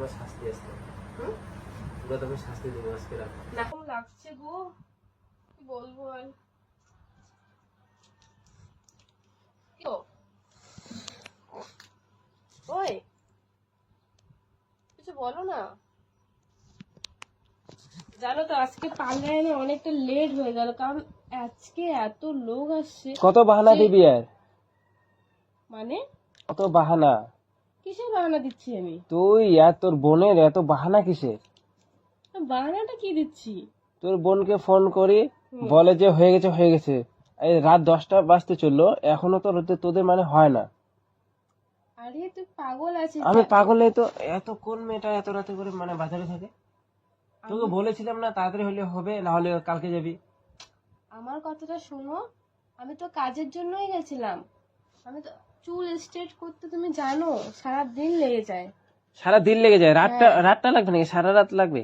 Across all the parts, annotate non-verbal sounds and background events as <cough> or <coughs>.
তোমার শাস্তি আসতে তুমি শাস্তি দেবো আজকে রাত। না লাগছে গো। কি বলব আর? ওই কিছু বলো না। জানো তো আজকে পার্লারে না অনেকটা লেট হয়ে গেল কারণ আজকে এত লোক আসছে কত বাহানা দিবি আর? মানে? কত বাহানা? কিসের বাহানা দিচ্ছি আমি? তুই আর তোর বোনের এত বাহানা কিসের? বাহানাটা কি দিচ্ছি? তোর বোনকে ফোন করি বলে যে হয়ে গেছে হয়ে গেছে। এই রাত দশটা বাজতে চলল এখনও তো তোদের- মানে হয় না। আরে তুই পাগল আছিস আমি পাগল তো এত কোন মেয়েটা এত রাতে করে মানে বাজারে থাকে? তোকে বলেছিলাম না তাড়াতাড়ি হলে হবে না হলে কালকে যাবি। আমার কথাটা শোনো আমি তো কাজের জন্যই গেছিলাম। আমি তো চুল স্ট্রেট করতে তুমি জানো সারা দিন লেগে যায়। সারা দিন লেগে যায়? রাতটা রাতটা লাগবে নাকি? সারা রাত লাগবে?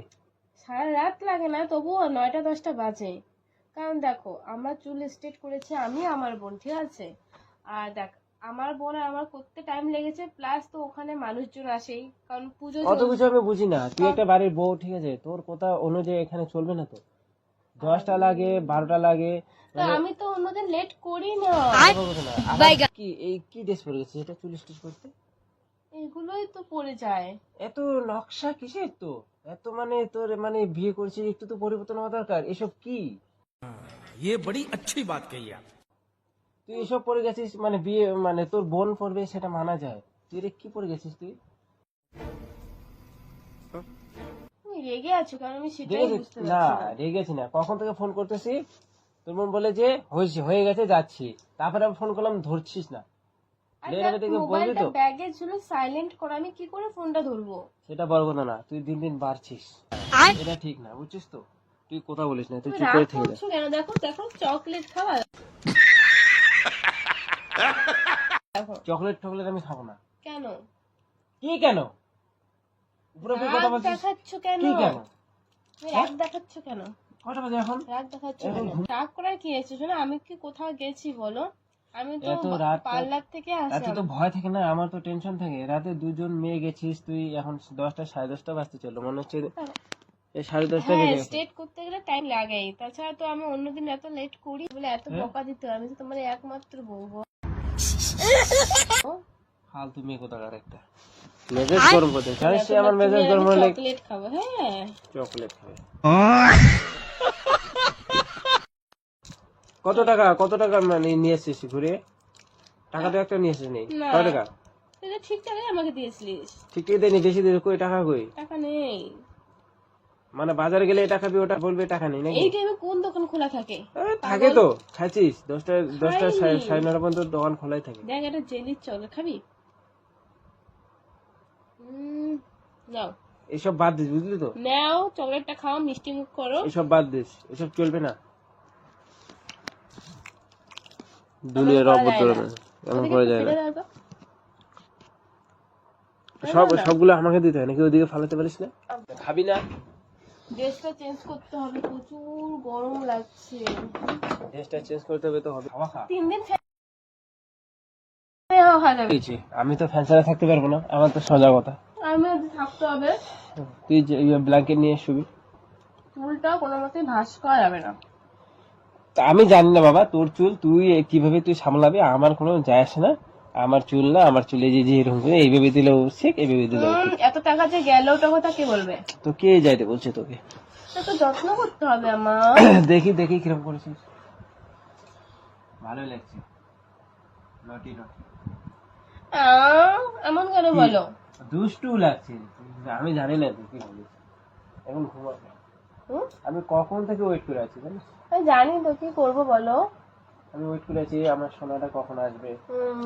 সারা রাত লাগে না তবুও নয়টা দশটা বাজে। কারণ দেখো আমরা চুল স্ট্রেট করেছি আমি আমার বোন ঠিক আছে? আর দেখ আমার বোন আর আমার করতে টাইম লেগেছে প্লাস তো ওখানে মানুষজন আসেই কারণ পুজো অত কিছু আমি বুঝি না তুই একটা বাড়ির বউ ঠিক আছে? তোর কথা অনুযায়ী এখানে চলবে না তো? দশটা লাগে বারোটা লাগে তো আমি তো অন্যদিন লেট করি না বলবো না। আবার কি এই কি ড্রেস পরে গেছিস এটা চুল স্টিচ করতে এগুলোই তো পড়ে যায় এত নকশা কিসের তো এত মানে তোর মানে বিয়ে করছিস একটু তো পরিবর্তন হওয়া দরকার এসব কি ये बड़ी अच्छी बात कही आप তুই এসব পরে গেছিস মানে বিয়ে মানে তোর বোন পড়বে সেটা মানা যায় তুই রে কি পরে গেছিস তুই তুমি রেগে আছো কারণ আমি সেটাই বুঝতে পারছি না। রেগেছি না। কখন থেকে ফোন করতেছি? তোর বোন বলে যে হয়েছে হয়ে গেছে যাচ্ছি। তারপরে আমি ফোন করলাম ধরছিস না। বলবি মোবাইলটা ব্যাগে ছিল সাইলেন্ট করা আমি কি করে ফোনটা ধরবো? সেটা বড় কথা না তুই দিন দিন বাড়ছিস। এটা ঠিক না বুঝছিস তো? তুই কথা বলিস না তুই চুপ করে থেকে যা কেন? দেখো দেখো চকলেট খাওয়া। দেখো। চকলেট টকলেট আমি খাব না। কেন? কি কেন? উপরে উপরে কথা বলছিস? দেখাচ্ছ কেন? কি কেন রাগ দেখাচ্ছ কেন? কটা বাজে এখন। রাগ দেখাচ্ছ রাগ করার কি আছে? শোনো আমি কি কোথাও গেছি বলো? আমি তো পার্লার থেকে রাতে তো ভয় থাকে না? আমার তো টেনশন থাকে। রাতে দুজন মেয়ে গেছিস তুই এখন দশটা সাড়ে দশটা বাজতে চলল। মনে হচ্ছে সাড়ে দশটা হ্যাঁ বেজে স্টেট করতে গেলে টাইম লাগেই। তাছাড়া তো আমি অন্যদিন এত লেট করি বলে এত হ্যাঁ? বকা দিতে হয়। আমি তো তোমার একমাত্র বলব <laughs> ফালতু মেয়ে কোথাকার একটা। মেজাজ গরম করতে জানিস সে আমার মেজাজ গরম হলে চকলেট খাব হ্যাঁ। চকলেট খাবে। <laughs> কত টাকা কত টাকা মানে নিয়ে এসেছিস ঘুরে? টাকা তো একটা নিয়ে এসেছিস নেই কত টাকা? তো ঠিক টাকাই আমাকে দিয়েছিলিস। ঠিক ঠিক দেয়নি বেশি দিয়ে কই টাকা কই? টাকা নেই। মানে বাজারে গেলে এটা খাবি ওটা বলবে টাকা নেই নাকি? এই টাইমে কোন দোকান খোলা থাকে? থাকে তো খাইছিস? দশটা দশটা সাড়ে নটা পর্যন্ত দোকান খোলাই থাকে। দেখ এটা জেলির চকলেট খাবি? নাও। এসব বাদ দিস বুঝলি তো? নাও চকলেটটা খাও মিষ্টি মুখ করো। এসব বাদ দিস এসব চলবে না। দুনিয়ার না। এমন করা যায় না। সব সবগুলো আমাকে দিতে হয় নাকি? ওদিকে ফালাতে পারিস না? খাবি না। ড্রেসটা চেঞ্জ করতে হবে প্রচুর গরম লাগছে। ড্রেসটা চেঞ্জ করতে হবে তো হবে। তিন দিন ফ্যান খাওয়া যাবে হয়েছে। আমি তো ফ্যান ছাড়া থাকতে পারব না আমার তো সোজা কথা আমি থাকতে হবে। তুই যে ব্ল্যাঙ্কেট নিয়ে শুবি। চুলটা কোনো মতেই ভাস করা যাবে না। আমি জানি না বাবা তোর চুল তুই কীভাবে তুই সামলাবি আমার কোনো যায় আসে না। আমার চুল না আমার চুলে যে যে এরকম করে এইভাবে দিলেও ঠিক এইভাবে দিলেও এত টাকা যে গেল ওটা কথা কে বলবে? তো কে যাইতে বলছে তোকে? তা যত্ন করতে হবে আমার। <coughs> দেখি দেখি কীরকম করেছিস। ভালো লাগছে। নটি নটি। এমন কেন বলো? দুষ্টু লাগছে। আমি জানি না তুই কি বলিস। এখন ঘুমাবে? আমি কখন থেকে ওয়েট করে আছি জানিস? আমি জানি তো কি করব বলো? আমি ওয়েট করে আছি আমার সোনাটা কখন আসবে?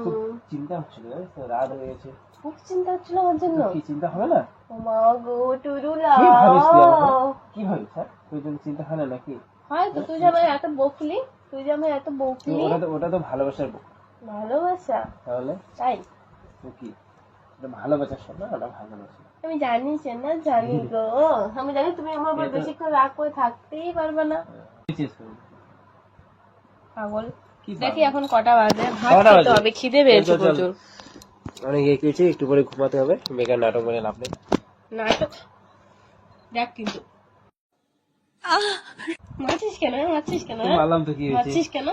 খুব চিন্তা হচ্ছিল রাত হয়ে গেছে। খুব চিন্তা হচ্ছিল আমার জন্য। কি চিন্তা হবে না? ও মা গো টুরুলা কি ভাবিস কি ভাবিস স্যার তুই যদি চিন্তা হয় না নাকি? হয় তো তুই যে আমায় এত বকলি তুই যে আমায় এত বকলি। ওটা তো ওটা তো ভালোবাসার বুক। ভালোবাসা? তাহলে? তাই? কি? ভালোবাসার শোনা ওটা ভালোবাসা। আমি জানি সে না জানি গো। আমি জানি তুমি আমার উপর বেশিক্ষণ রাগ করে থাকতেই পারবে না। পাগল। দেখি এখন কটা বাজে। ভাত খেতে হবে খিদে পেয়েছে চল, চল। প্রচুর। অনেক ইয়ে একটু পরে ঘুমাতে হবে। বেকার নাটক করে লাভ নেই। নাটক? দেখ কিন্তু। মারছিস কেন? মারছিস কেন? মারলাম তো কি হয়েছে? মারছিস কেন?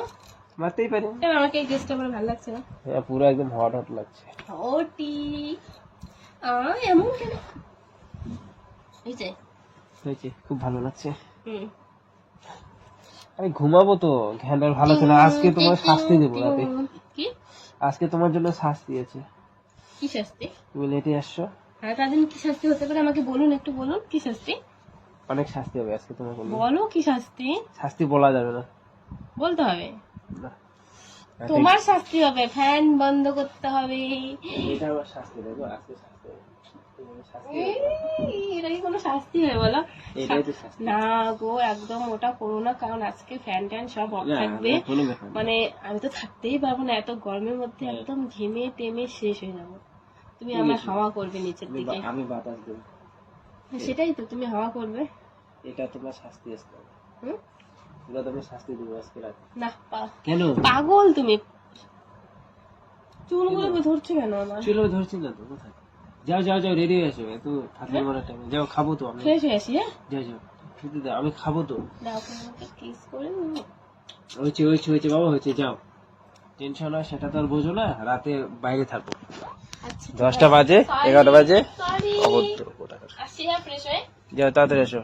মারতেই পারি। কেন আমাকে এই ড্রেসটা আমার ভালো লাগছে না। হ্যাঁ পুরো একদম হট হট লাগছে। ওটি আ এমন কেন? এই যে। হয়েছে খুব ভালো লাগছে। হুম। আরে ঘুমাবো তো। ঘ্যান্ডার ভালো ছিল আজকে তোমার শাস্তি দেবো রাতে। কি? আজকে তোমার জন্য শাস্তি আছে। কি শাস্তি? তুমি লেটে আসছো। হ্যাঁ তার জন্য কি শাস্তি হতে পারে? আমাকে বলুন একটু বলুন। কি শাস্তি? অনেক শাস্তি হবে আজকে তোমার বলো কি শাস্তি? শাস্তি বলা যাবে না। বলতে হবে। তোমার শাস্তি হবে ফ্যান বন্ধ করতে হবে। এটা আমার শাস্তি দেবো আজকে শাস্তি। কোনো হয় বলো। না গো একদম ওটা করো না কারণ আজকে ফ্যান ট্যান সব অফ থাকবে। মানে আমি তো থাকতেই পারব না এত গরমের মধ্যে একদম ঘেমে টেমে শেষ হয়ে যাব। তুমি আমার হাওয়া করবে নিচের দিকে। আমি বাতাস দেবো। সেটাই তো তুমি হাওয়া করবে। এটা তোমার শাস্তি আসতে হবে। হুম? তোমার শাস্তি দেবো আজকে রাতে। না কেন? পাগল তুমি। চুলগুলো ধরছো কেন আমার? চুলো ধরছি না তো কোথায়? যাও যাও যাও রেডি হয়ে আসো। এত ফাঁকি মারার টাইমে যাও খাব তো আমি। ফ্রেশ হয়ে আসি হ্যাঁ? যাও যাও। খেতে দাও আমি খাব তো। দাও আমাকে কিস করে হয়েছে হয়েছে হয়েছে বাবা হয়েছে যাও। টেনশন হয় সেটা তো আর বোঝো না রাতে বাইরে থাকো। আচ্ছা দশটা বাজে এগারোটা বাজে অবদ্ধ হ্যাঁ হয়ে। যাও তাড়াতাড়ি এসো